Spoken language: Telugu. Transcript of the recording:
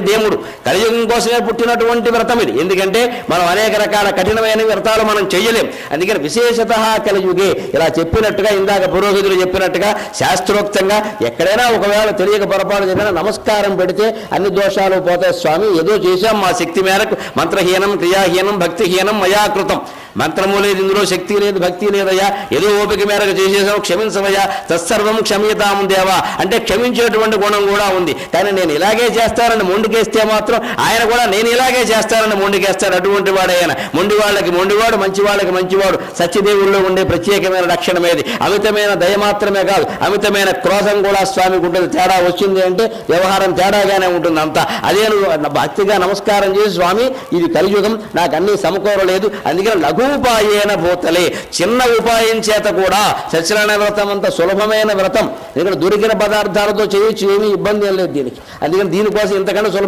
దేవుడు కలియుగం కోసమే పుట్టినటువంటి వ్రతం ఇది. ఎందుకంటే మనం అనేక రకాల కఠినమైన వ్రతాలు మనం చేయలేం. అందుకని విశేషత కలియుగే. ఇలా చెప్పినట్టుగా ఇందాక పురోహితులు చెప్పినట్టుగా శాస్త్రోక్తంగా ఎక్కడైనా ఒకవేళ తెలియక పొరపాటు జరిగినా నమస్కారం పెడితే అన్ని దోషాలు పోతాయి. స్వామి ఏదో చేశాం మా శక్తి మేరకు. మంత్రహీనం క్రియాహీనం భక్తిహీనం మయాకృతం. మంత్రము లేదు ఇందులో శక్తి లేదు భక్తి లేదయ్యా. ఏదో ఓపిక మేరకు చేసేసావు క్షమించవయ్యా. తత్సర్వం క్షమితాము దేవా. అంటే క్షమించేటువంటి గుణం కూడా ఉంది. కానీ నేను ఇలాగే చేస్తానని మొండికేస్తే మాత్రం ఆయన కూడా నేను ఇలాగే చేస్తానని మొండికేస్తాను అటువంటి వాడు ఆయన. మొండి వాళ్ళకి మొండివాడు మంచి వాళ్ళకి మంచివాడు. సత్యదేవుల్లో ఉండే ప్రత్యేకమైన లక్షణం ఏది? అమితమైన దయ మాత్రమే కాదు అమితమైన క్రోధం కూడా స్వామికి ఉంటుంది తేడా వచ్చింది అంటే వ్యవహారం తేడాగానే ఉంటుంది అంతా. అదే భక్తిగా నమస్కారం చేసి స్వామి ఇది కలియుగం నాకు అన్ని సమకూరలేదు. అందుకని లఘుపాయేన భూతలే. చిన్న ఉపాయం చేత కూడా సత్యనారాయణ వ్రతం అంత సులభమైన వ్రతం. ఎందుకంటే దొరికిన పదార్థాలతో చేయొచ్చు ఏమీ ఇబ్బంది ఏం లేదు దీనికి. అందుకని దీనికోసం ఇంతకన్నా సులభం